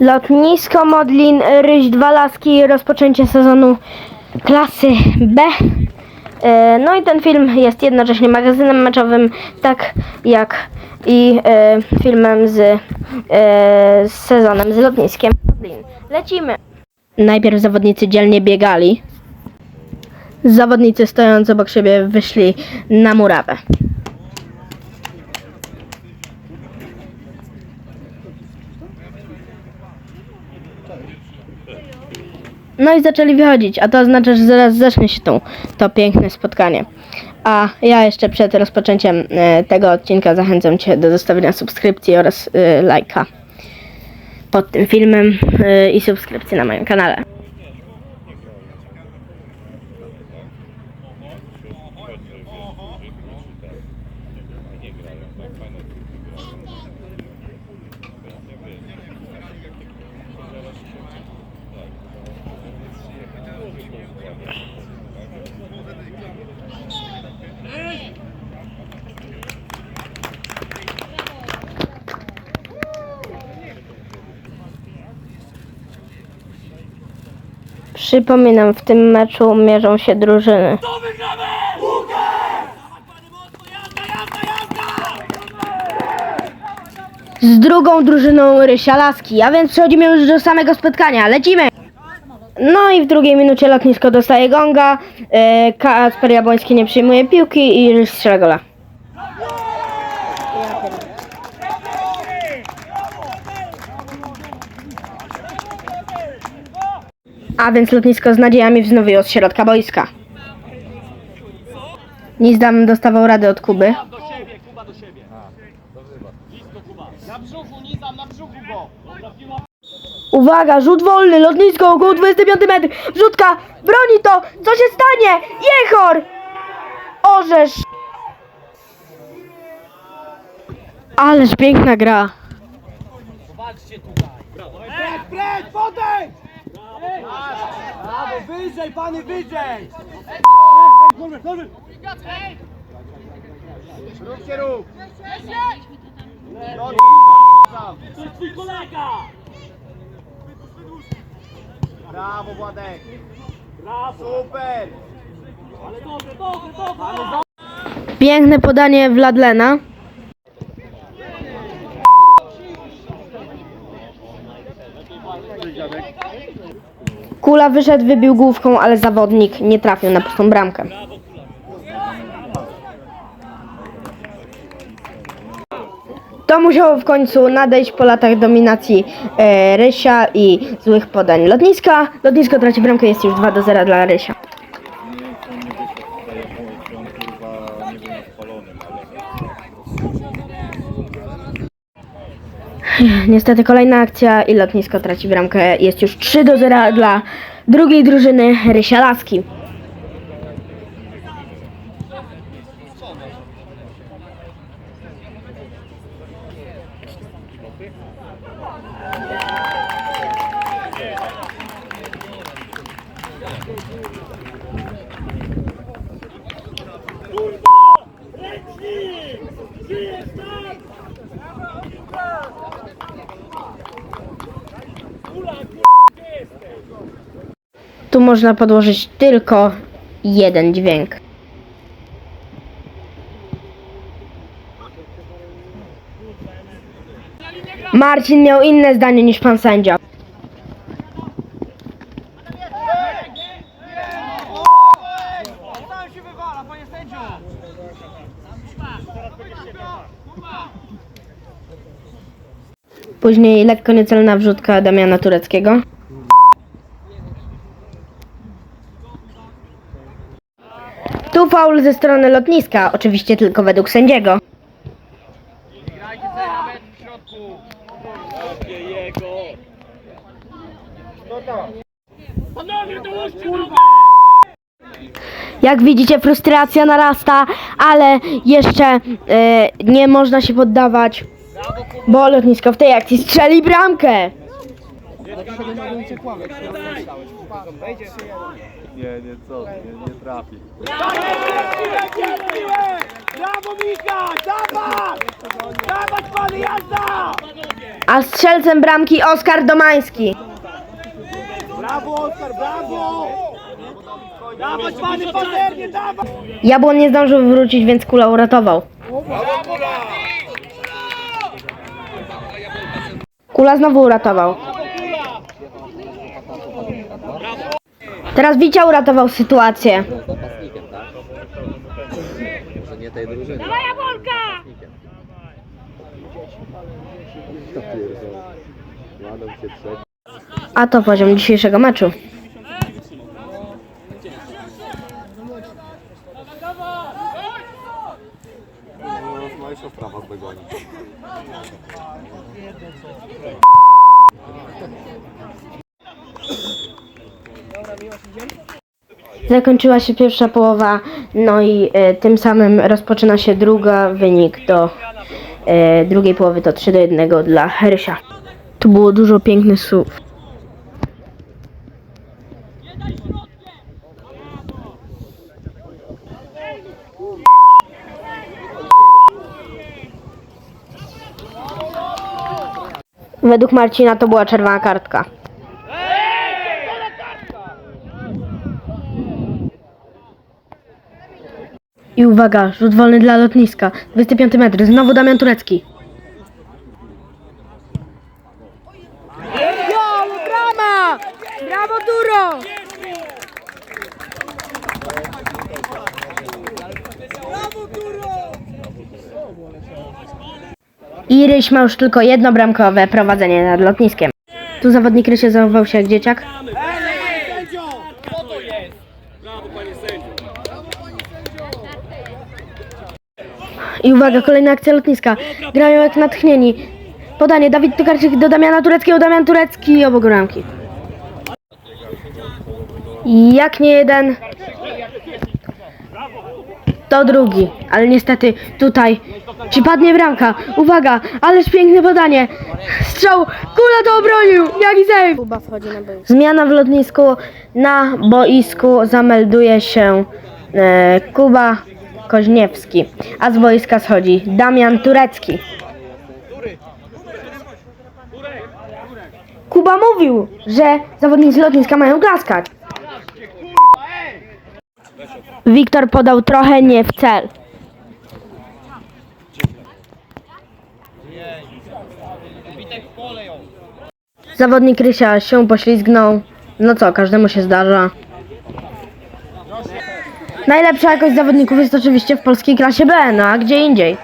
Lotnisko Modlin, Ryś Dwa Laski, rozpoczęcie sezonu klasy B. E, No i ten film jest jednocześnie magazynem meczowym, tak jak i e, filmem z, e, z sezonem z lotniskiem Modlin. Lecimy. Najpierw zawodnicy dzielnie biegali. Zawodnicy stojąc obok siebie wyszli na murawę. No i zaczęli wychodzić, a to oznacza, że zaraz zacznie się tu to piękne spotkanie. A ja jeszcze przed rozpoczęciem e, tego odcinka zachęcam Cię do zostawienia subskrypcji oraz e, lajka pod tym filmem e, i subskrypcji na moim kanale. Przypominam, w tym meczu mierzą się drużyny. To wygramy! Z drugą drużyną Rysia Laski, a więc przechodzimy już do samego spotkania. Lecimy! No i w drugiej minucie lotnisko dostaje gonga, e, Kacper Jabłoński nie przyjmuje piłki i Ryś strzela gola. A więc lotnisko z nadziejami wznowiło z środka boiska. Nizdam dostawał radę od Kuby. Do siebie, Kuba do siebie. Blisko Kuba. Na brzuchu, nizam, na brzuchu go. Uwaga, rzut wolny, lotnisko, około 25 metr, rzutka, broni to, co się stanie? Jechor! Orzesz! Ależ piękna gra. Zobaczcie tutaj. Brawo. Pret, pret, podejdź! Wyżej, pany, wyżej! Rób się rób! To jest twój kolega! Brawo Władek! Brawo! Super! Ale dobrze, dobrze, dobrze! Piękne podanie Wladlena. Kula wyszedł, wybił główką, ale zawodnik nie trafił na pustą bramkę. To musiało w końcu nadejść po latach dominacji e, Rysia i złych podań lotniska. Lotnisko traci bramkę, jest już 2 do 0 dla Rysia. Niestety kolejna akcja i lotnisko traci bramkę. Jest już 3 do 0 dla drugiej drużyny Rysia Laski. Tu można podłożyć tylko jeden dźwięk. Marcin miał inne zdanie niż pan sędzia. Później lekko niecelna wrzutka Damiana Tureckiego. Tu faul ze strony lotniska, oczywiście tylko według sędziego. Jak widzicie, frustracja narasta, ale jeszcze e, nie można się poddawać, bo lotnisko w tej akcji strzeli bramkę. Nie, nie co, nie, nie trafi. Brawo Mika! Dawać! Dawać pany jazda! A strzelcem bramki Oskar Domański. Brawo, Oskar, brawo! Dawać pany pazernie, dawaj! Jabłon nie zdążył wrócić, więc kula uratował. Kula znowu uratował. Teraz Wicia uratował sytuację. tak? Może nie tej drużyny. Dawaj, trzeci. A to poziom dzisiejszego meczu. Begoni. Zakończyła się pierwsza połowa, no i e, tym samym rozpoczyna się druga. Wynik do e, drugiej połowy to 3 do 1 dla Herysia. Tu było dużo pięknych słów. Według Marcina to była czerwona kartka. I uwaga, rzut wolny dla lotniska. 25 metr, znowu Damian Turecki. brama! Brawo Duro! I Ryś ma już tylko jedno bramkowe prowadzenie nad lotniskiem. Tu zawodnik Rysie zachował się jak dzieciak. Co to jest? Brawo, panie sędzio. I uwaga, kolejna akcja lotniska. Grają jak natchnieni. Podanie, Dawid Tokarczyk do Damiana Tureckiego, Damian Turecki obok bramki. Jak nie jeden, to drugi. Ale niestety tutaj, czy padnie bramka? Uwaga, ależ piękne podanie. Strzał, kula to obronił, jaki save. Zmiana w lotnisku, na boisku zamelduje się e, Kuba Koźniewski, a z boiska schodzi Damian Turecki. Kuba mówił, że zawodnicy lotniska mają klaskać. Wiktor podał trochę nie w cel. Zawodnik Rysia się poślizgnął. No co, każdemu się zdarza. Najlepsza jakość zawodników jest oczywiście w polskiej klasie B, no a gdzie indziej.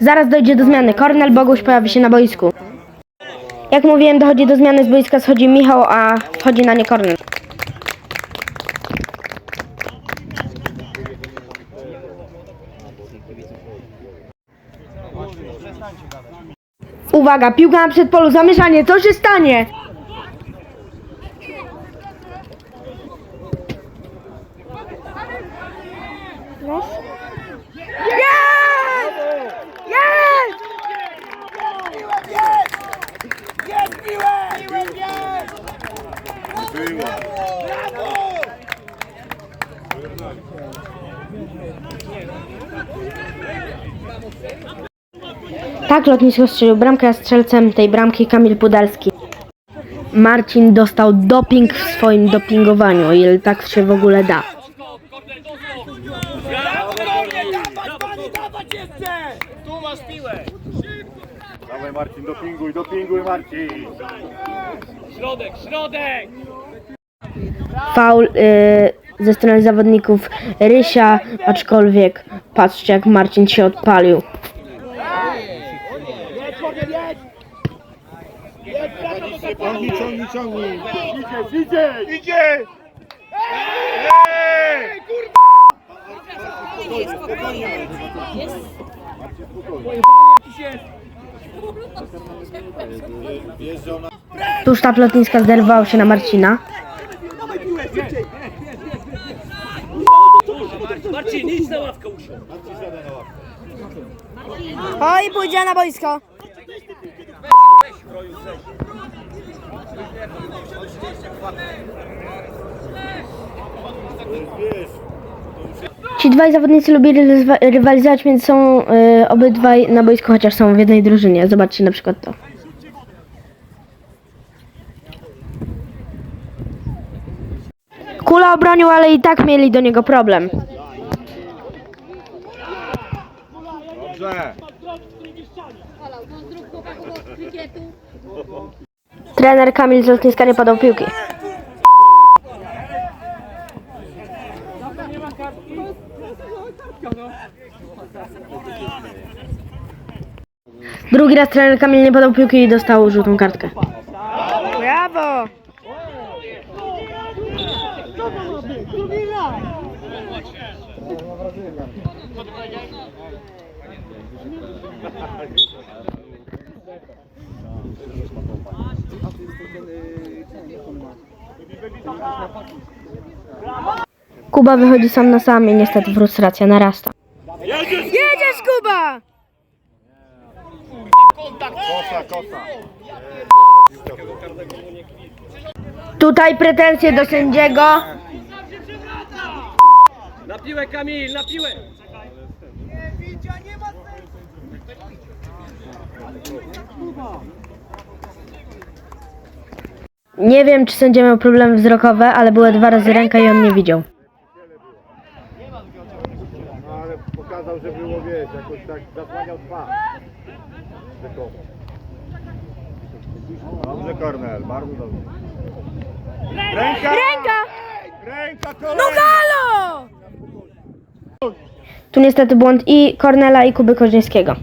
Zaraz dojdzie do zmiany. Kornel Boguś pojawi się na boisku. Jak mówiłem, dochodzi do zmiany z boiska, schodzi Michał, a wchodzi na nie Kornel. Uwaga, piłka na przedpolu, zamieszanie, co się stanie? Jest! Tak, lotnisko strzelił bramkę, a strzelcem tej bramki Kamil Pudelski. Marcin dostał doping w swoim dopingowaniu, o ile tak się w ogóle da. Tu masz piłę. Dawaj Marcin, dopinguj, dopinguj Marcin! Środek, środek. Faul y, ze strony zawodników Rysia, aczkolwiek patrzcie jak Marcin się odpalił. Ciągnij, ciągnij, ciągnij! Idzie, idzie, idzie! Ej! Spokojnie, spokojnie. Wjeżdżał na... Tu sztab lotniska zdenerwował się na Marcina. Marcin, idź na ławkę usiądź. Oj, pójdzie na boisko. Wiesz, Ci dwaj zawodnicy lubili rywa- rywalizować między sobą y, obydwaj na boisku, chociaż są w jednej drużynie. Zobaczcie na przykład to. Kula obronił, ale i tak mieli do niego problem. Dobrze. Trener Kamil z lotniska nie podał piłki. Drugi raz trener Kamil nie podał piłki i dostał żółtą kartkę. Brawo! Kuba wychodzi sam na sam i niestety frustracja narasta. Jedziesz, Kuba! Kosa, kosa. Tutaj pretensje do sędziego. Na piłę Kamil, na piłę! Nie wiem, czy sędzia miał problemy wzrokowe, ale były dwa razy ręka i on nie widział. No ale pokazał, że było, wiesz, jakoś tak zasłaniał twarz. Rzekomo. Dobrze, Kornel, bardzo dobrze. Ręka! Ręka! Ręka, kolej! No halo! Tu niestety błąd i Kornela i Kuby Koźniewskiego.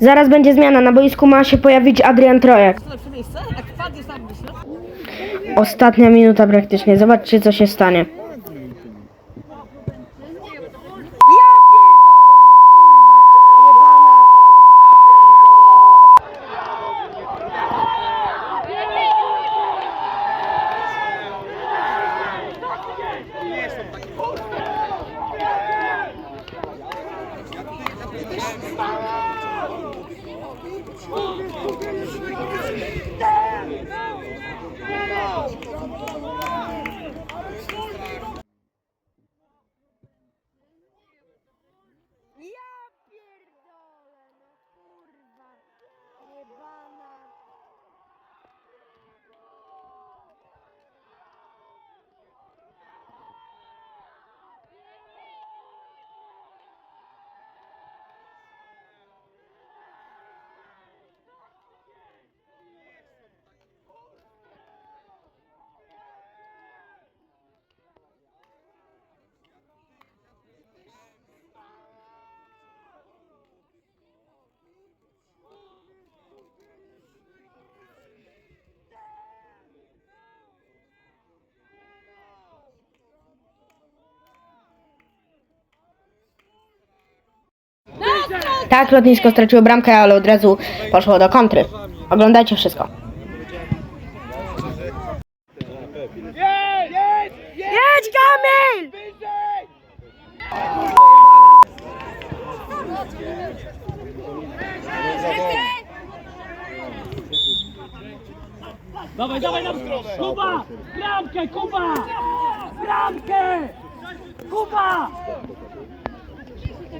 Zaraz będzie zmiana. Na boisku ma się pojawić Adrian Trojak. Ostatnia minuta praktycznie. Zobaczcie, co się stanie. Ja pierdolę, no kurwa. Jebana. Tak, lotnisko straciło bramkę, ale od razu poszło do kontry. Oglądajcie wszystko. Jedź! Kamil! Dawaj, dawaj na Kuba! Bramkę, Kuba! Bramkę! Kuba!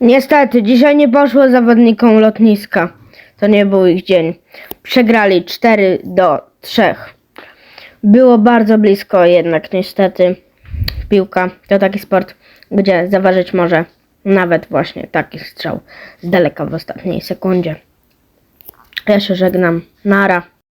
Niestety, dzisiaj nie poszło zawodnikom lotniska. To nie był ich dzień. Przegrali 4 do 3. Było bardzo blisko, jednak niestety piłka to taki sport, gdzie zaważyć może nawet właśnie taki strzał z daleka w ostatniej sekundzie. Ja się żegnam. Nara.